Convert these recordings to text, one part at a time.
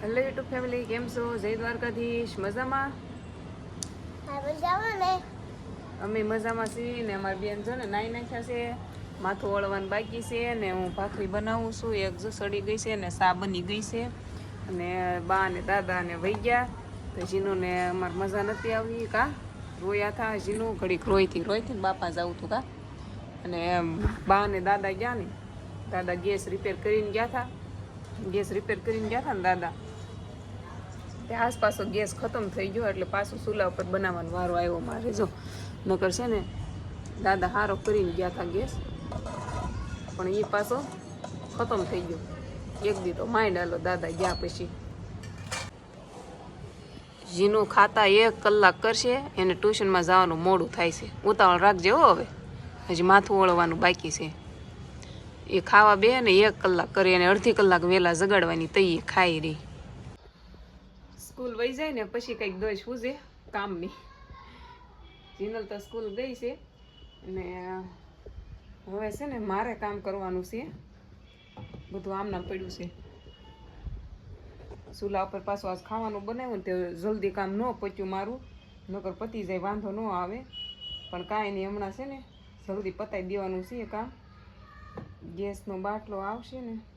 Hello YouTube family કેમ છો? જય દ્વારકાધીશ. મજામાં? અમે મજામાં છીએ ને અમારી બેન છે ને નાઈ નાખ્યા છે. માથું વળવાનું બાકી છે ને હું ભાખરી બનાવું છું. એક જો સડી ગઈ છે ને સા બની ગઈ છે. અને બા ને દાદા ને વહી ગયા. તો જીનુને અમારે મજા નથી આવી કા? રોયા હતા જીનું. ઘડીક રોયથી રોઈથી બાપા જાવું હતું કા? અને બા ને દાદા ગયા ને. દાદા ગેસ રિપેર કરીને ગયા હતા ગેસ રિપેર કરીને ગયા હતા ને દાદા. તે આસપાસ ગેસ ખતમ થઈ ગયો એટલે પાછું ચૂલા ઉપર બનાવવાનો વારો આવ્યો મારે, જો. નકર છે ને, દાદા હારો કરીને ગયા હતા ગેસ. પણ એ પાછો ખતમ થઈ ગયો. એક દી તો માઇન્ડ આલો, દાદા ગયા પછી. જીનું ખાતા એક કલાક કરશે, એને ટ્યુશનમાં જવાનું મોડું થાય છે. ઉતાવળ રાખજે હો હવે. હજી માથું ઓળવાનું બાકી છે. એ ખાવા બે ને એક કલાક કરી અને અડધી કલાક વહેલા જગાડવાની તઈ ખાઈ રહી. સ્કૂલ વહી જાય ને પછી કંઈક દોષ પૂછે કામની. જીનલ તો સ્કૂલ ગઈ છે અને હવે છે ને મારે કામ કરવાનું છે. બધું આમના પડ્યું છે. ચૂલા ઉપર પાછું આજ ખાવાનું બનાવ્યું ને તે જલ્દી કામ ન પચ્યું મારું. નકર પતી જાય, વાંધો ન આવે. પણ કાંઈ નહીં, હમણાં છે ને જલ્દી પતાવી દેવાનું છે કામ. ગેસનો બાટલો આવશે ને.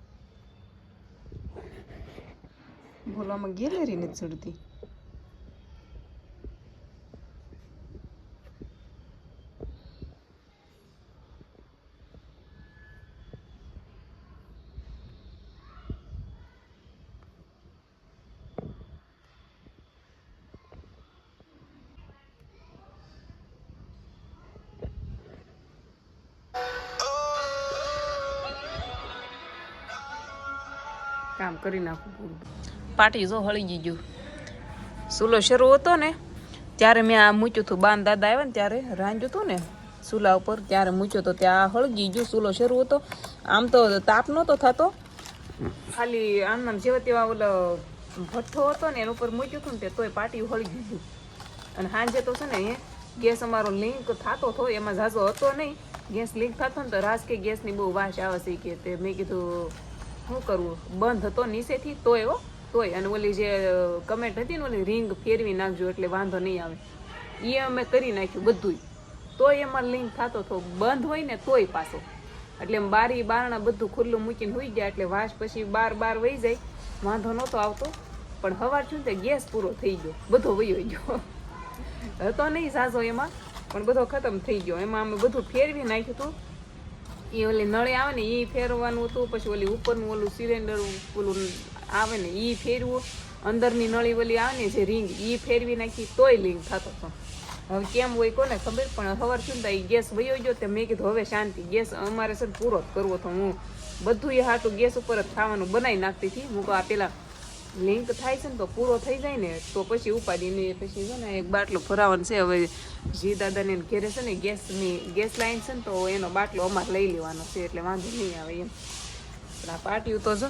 બોલો આમાં ગેલેરી નથી ચડતી. કામ કરી નાખું પૂરું. પાટી જો હળી ગયું. ચૂલો શરૂ હતો ને, ત્યારે મેં આ મૂક્યું હતું. બાન દાદા આવ્યા ને ત્યારે રાંધ્યું હતું ને, ચૂલા ઉપર ત્યારે મૂક્યો તો ત્યાં હળગી ગયું, ચૂલો શરૂ હતો. આમ તો તાપ નહોતો થતો. ખાલી આમ જેવા તેવા ઓલો ભઠ્ઠો હતો ને, એના ઉપર મૂક્યું હતું ને તોય પાટી હળગી ગયું. અને સાંજે તો છે ને એ ગેસ અમારો લિંક થતો હતો એમાં ઝાઝો હતો નહીં. ગેસ લીક થતો ને તો રાજ કે ગેસની બહુ વાસ આવે છે કે તે મેં કીધું શું કરવું? બંધ હતો નીચેથી તોય હો, તોય. અને ઓલી જે કમેન્ટ હતી ને ઓલી રિંગ ફેરવી નાખજો એટલે વાંધો નહીં આવે. એ અમે કરી નાખ્યું બધુંય. તોય એમાં લિંક થતો હતો બંધ હોય ને તોય પાછો. એટલે બારી બારણા બધું ખુલ્લું મૂકીને હોઈ ગયા એટલે વાસ પછી બાર બાર વહી જાય. વાંધો નહોતો આવતો. પણ હવાર છું તે ગેસ પૂરો થઈ ગયો. બધો વયો ગયો. હતો નહીં સાસો એમાં, પણ બધો ખતમ થઈ ગયો. એમાં અમે બધું ફેરવી નાખ્યું હતું. એ ઓલી નળે આવે ને એ ફેરવવાનું હતું, પછી ઓલી ઉપરનું ઓલું સિલિન્ડર ઓલું આવે ને એ ફેરવું. અંદરની નળી ઓલી આવે ને જે રિંગ એ ફેરવી નાખી, તોય લિંક થતો હતો. હવે કેમ હોય કોને ખબર? પણ સવાર શું થાય ગેસ વયો ગયો તે મેં કીધું, હવે શાંતિ, ગેસ અમારે ને પૂરો જ કરવો હતો હું. બધું એ હાટું ગેસ ઉપર જ ખાવાનું બનાવી નાખતી હતી. હું આ પેલા લિંક થાય છે ને તો પૂરો થઈ જાય ને, તો પછી ઉપાડીને પછી છે ને એક બાટલો ભરાવાનો છે. હવે જી દાદાને ઘેરે છે ને ગેસની, ગેસ લાઈન છે ને તો એનો બાટલો અમારે લઈ લેવાનો છે, એટલે વાંધો નહીં આવે એમ. પણ આ પાટિયું તો જો,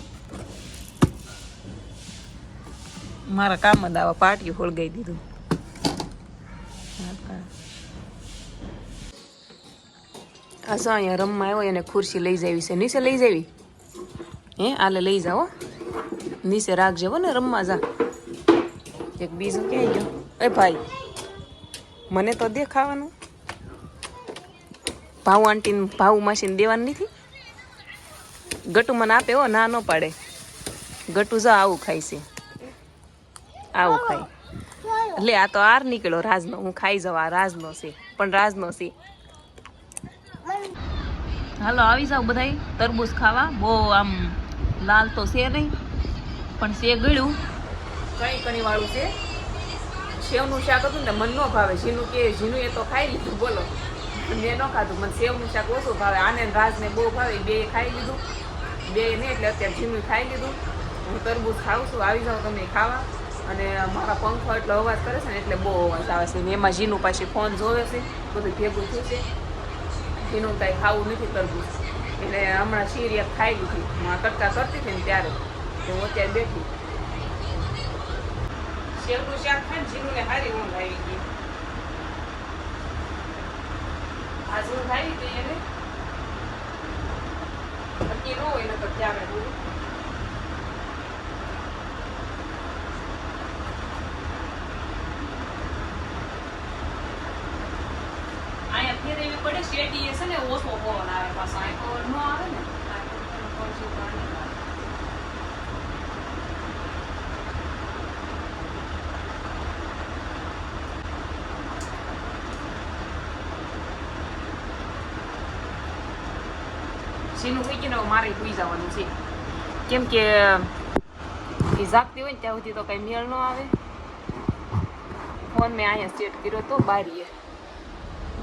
મારા કામ જ આવા પાટિયું હોળગાઈ દીધું. આ અહીંયા રમવા આવ્યો, એને ખુરશી લઈ જાવી છે. નીચે લઈ જાવી હે, આલે લઈ જાઓ. નીચે રાખજે હો ને રમવા જા. એક બીજું ક્યાંય ગયો? એ ભાઈ, મને તો દે ખાવાનું ભાવ આંટીને ભાવ માસીને દેવાનું નથી. ગટુ મને આપે હો, ના ન પાડે. ગટુ જા, આવું ખાય છે. આવું ખાય. એટલે આ તો આર નીકળ્યો, રાજનો. હું ખાઈ જવા રાજનો છે, પણ રાજનો છે. હાલો, આવી જાવ બધાય, તરબૂચ ખાવા. બહુ આમ લાલ તો છે નહીં. પણ છે ગળ્યું? કણી કણી વાળું છે? સેવનું શાક હતું ને, મન ન ભાવે. ઝીનું કે ઝીનું એ તો ખાઈ લીધું, બોલો. મેં ન ખાધું. મને સેવનું શાક ઓછું ભાવે. આને રાજને બહુ ભાવે બે ખાઈ લીધું. બે નહીં એટલે અત્યારે ઝીનું ખાઈ લીધું. હું તરબૂચ ખાઉં છું. આવી જાઉં તમે ખાવા. અને મારા પંખો એટલો અવાજ કરે છે ને, એટલે બહુ અવાજ આવે છે. એમાં ઝીનું પાછી ફોન જોવે છે. બધું ભેગું થયું છે. ઝીનું કાંઈ ખાવું નથી તરબૂચ. એટલે હમણાં શીર એક ખાઈ લીધી. હું આ કટકા કરતી હતી ને ત્યારે. તો હું અત્યારે બેઠી. શેરનું શાક ખાઈ જીરું ને હારી ઊંઘ આવી ગઈ. આજ ઊંઘ આવી ગઈ એને. નક્કી ન હોય, નકર ત્યારે બોલું અહીંયા ફેરવી પડે શેરડી છે ને ઓછો પવન આવે પાછો. અહીં પવન ન આવે ને. સીનું કોઈ કે મારે સુઈ જવાનું છે કેમ કે એ જાગતી હોય ને ત્યાં સુધી તો કંઈ મેળ ન આવે ફોન મેં અહીંયા સેટ કર્યો તો બારીએ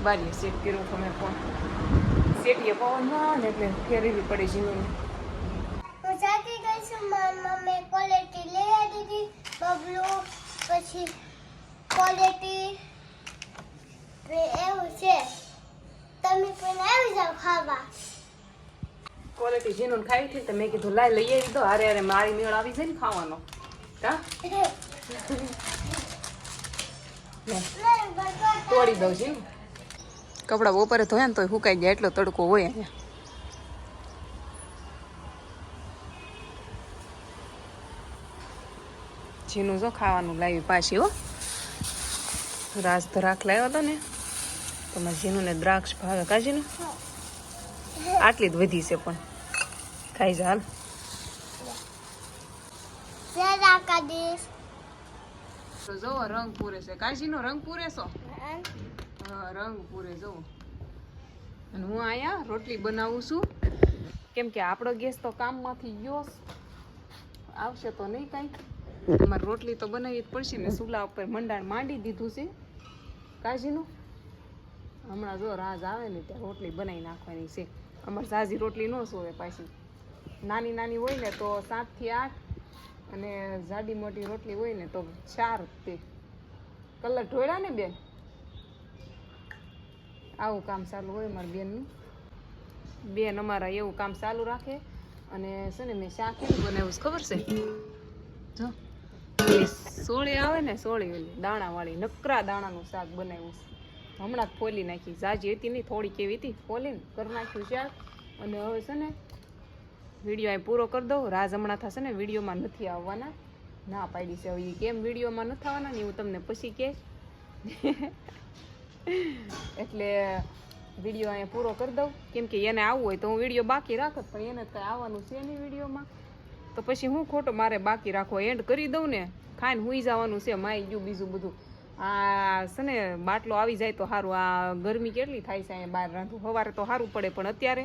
બારીએ સેટ કર્યો તો મેં ફોન સેટીએ પવન ન આવે એટલે ફેરવી પડે જીવન હું જાગી ગઈ છું મારી મમ્મી ક્વોલિટી લઈ આવી દીધી બબલો પછી ક્વોલિટી એવું છે તમે પણ આવી જાઓ ખાવા ક્વોલિટી જીનું ખાવી હતી તો મેં કીધું, લાય લઈ આવી અરે હારે મારી મેળ આવી જાય ને ખાવાનો. તોડી દઉં છું કપડાં બપોરે ધોયા ને તો સુકાઈ જાય એટલો તડકો હોય અહીંયા. જીનું જો ખાવાનું લાવી પાછી, હો. રાસ દ્રાક્ષ લાવ્યો હતો ને, તો મારા જીનુને દ્રાક્ષ ભાવે કાજીનું આટલી જ વધી છે પણ. ખાઈ જા તો જોવો રંગ પૂરે છે. કાજીનો રંગ પૂરે છો? હા. રંગ પૂરે જોવો અને હું અહીંયા રોટલી બનાવું છું. કેમ કે આપણો ગેસ તો કામમાંથી ગયો આવશે તો નહીં કાંઈ. અમારે રોટલી તો બનાવી જ પડશે ને. ચૂલા ઉપર મંડાણ માંડી દીધું છે. કાજીનું હમણાં જો રાજ આવે ને ત્યાં રોટલી બનાવી નાખવાની છે. અમારે સાજી રોટલી ન સોવે પાછી. નાની નાની હોય ને તો સાતથી આઠ અને જાડી મોટી રોટલી હોય ને તો ચાર તે. કલર ઢોળ્યા ને બેન? આવું કામ ચાલુ હોય મારા બેનનું. બેન અમારા એવું કામ ચાલુ રાખે અને છે ને મેં શાક કેવું બનાવ્યું ખબર છે? જો. સોળી આવે ને સોળી ઓલી દાણાવાળી નકરા દાણાનું શાક બનાવ્યું છે. હમણાં જ ફોલી નાખી. જાજી હતી નહીં, થોડી કેવી હતી. ફોલીને કરી નાખ્યું છે અને હવે છે ને, વીડિયો અહીં પૂરો કરી દઉં. રાજ હમણાં થશે ને, વિડીયોમાં નથી આવવાના. ના પાડી છે હવે કેમ વિડીયોમાં નથી આવવાના ને હું તમને પછી કહીશ એટલે વીડિયો અહીંયા પૂરો કરી દઉં. કેમ કે એને આવવું હોય તો હું વીડિયો બાકી રાખત, પણ એને કાંઈ આવવાનું છે નહીં વિડીયોમાં. તો પછી હું ખોટો મારે બાકી રાખો એન્ડ કરી દઉં ને. ખાઈને હુઈ જવાનું છે, માઈ ગયું બીજું બધું. આ છે બાટલો આવી જાય તો સારું આ ગરમી કેટલી થાય છે અહીંયા બહાર રાંધું સવારે તો સારું પડે, પણ અત્યારે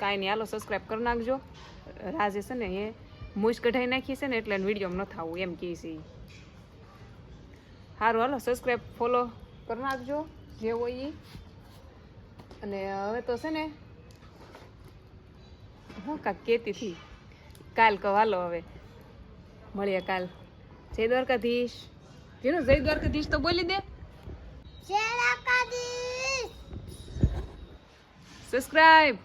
કાંઈ નહીં. હાલો સબસ્ક્રાઈબ કરી નાખજો. રાજે છે ને એ મૂછ કઢાઈ નાખી છે ને, એટલે વિડીયોમાં ન થવું, એમ કહે છે સારું હાલો સબસ્ક્રાઈબ ફોલો કરી નાખજો, જે હોય એ અને હવે તો છે ને, હું કાંક કહેતી હતી. કાલ કહો, હાલો હવે. મળીએ કાલ. જય દ્વારકાધીશ. જેનું જય દ્વારકાધીશ તો બોલી દે સબસ્ક્રાઈબ